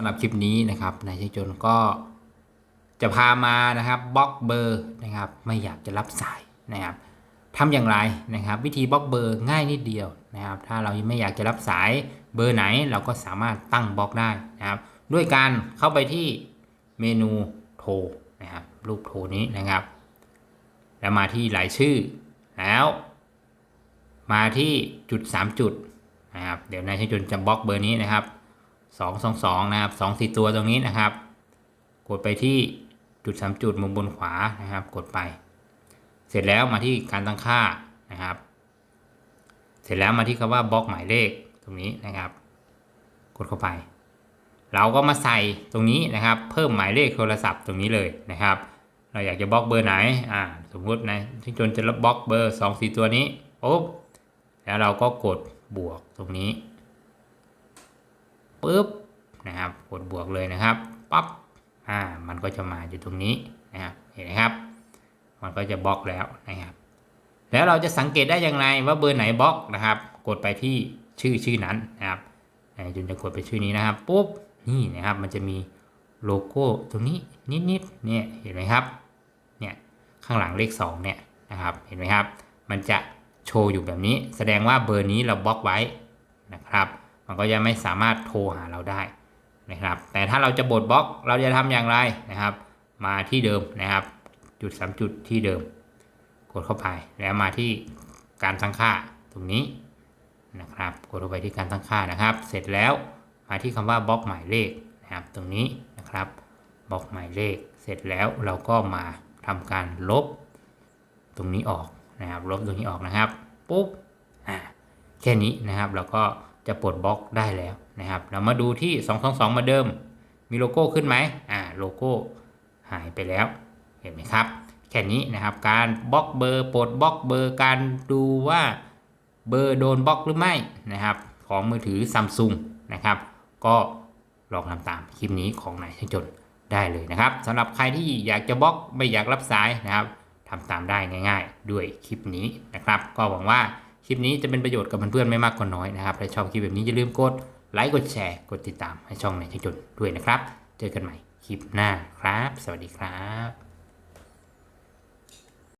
สำหรับคลิปนี้นะครับนายช่างจนก็จะพามานะครับบล็อกเบอร์นะครับไม่อยากจะรับสายนะครับทำอย่างไรนะครับ วิธีบล็อกเบอร์ง่ายนิดเดียวนะครับ ถ้าเราไม่อยากจะรับสายเบอร์ไหนเราก็สามารถตั้งบล็อกได้นะครับ ด้วยการเข้าไปที่เมนูโทรนะครับรูปโทรนี้นะครับ แล้วมาที่รายชื่อแล้ว มาที่จุด 3 จุดนะครับเดี๋ยวนายช่างจนจะบล็อกเบอร์นี้นะครับ 2 2 2 นะครับ 2 4 ตัวตรงนี้นะครับ กดไปที่จุด 3 จุดมุมบนขวานะครับ กดไป เสร็จแล้วมาที่การตั้งค่านะครับ เสร็จแล้วมาที่คำว่าบล็อกหมายเลขตรงนี้นะครับ กดเข้าไป เราก็มาใส่ตรงนี้นะครับ เพิ่มหมายเลขโทรศัพท์ตรงนี้เลยนะครับ เราอยากจะบล็อกเบอร์ไหนอ่าสมมุตินะที่จนจะบล็อกเบอร์ 2 4 ตัวนี้ปุ๊บแล้วเราก็กดบวกตรงนี้ ปุ๊บนะครับกดบวกเลยนะครับปั๊บอ่ามันก็จะมาอยู่ตรงนี้นะครับเห็นไหมครับ มันก็จะบล็อกแล้วนะครับ แล้วเราจะสังเกตได้อย่างไรว่าเบอร์ไหนบล็อกนะครับ กดไปที่ชื่อชื่อนั้นนะครับจนจะกดไปชื่อนี้นะครับปุ๊บนี่นะครับมันจะมีโลโก้ตรงนี้นิดๆเนี่ยเห็นไหมครับเนี่ยข้างหลังเลข2เนี่ยนะครับเห็นไหมครับ มันจะโชว์อยู่แบบนี้ แสดงว่าเบอร์นี้เราบล็อกไว้นะครับ มันก็จะไม่สามารถโทรหาเราได้นะครับ แต่ถ้าเราจะบดบล็อกเราจะทำอย่างไรนะครับ มาที่เดิมนะครับ จุดสามจุดที่เดิม กดเข้าไปแล้วมาที่การตั้งค่าตรงนี้นะครับ กดเข้าไปที่การตั้งค่านะครับ เสร็จแล้วมาที่คำว่าบล็อกหมายเลขนะครับ ตรงนี้นะครับบล็อกหมายเลข เสร็จแล้วเราก็มาทำการลบตรงนี้ออกนะครับ ลบตรงนี้ออกนะครับ ปุ๊บอ่าแค่นี้นะครับเราก็ จะปลดบล็อกได้แล้วนะครับ เรามาดูที่ 222 มาเดิม มีโลโก้ขึ้นไหมอ่าโลโก้หายไปแล้ว เห็นไหมครับ แค่นี้นะครับ การบล็อกเบอร์ปลดบล็อกเบอร์ การดูว่าเบอร์โดนบล็อกหรือไม่นะครับ ของมือถือซัมซุงนะครับ ก็ลองทำตามคลิปนี้ของนายช่างจนได้เลยนะครับสำหรับใครที่อยากจะบล็อกไม่อยากรับสายนะครับทำตามได้ง่าย ๆ ด้วยคลิปนี้นะครับ ก็หวังว่า คลิปนี้จะเป็นประโยชน์กับเพื่อนๆไม่มากก็น้อยนะครับถ้าชอบคลิปแบบนี้อย่าลืมกดไลค์กดแชร์กดติดตามให้ช่องนายช่างจนด้วยนะครับ เจอกันใหม่คลิปหน้าครับ สวัสดีครับ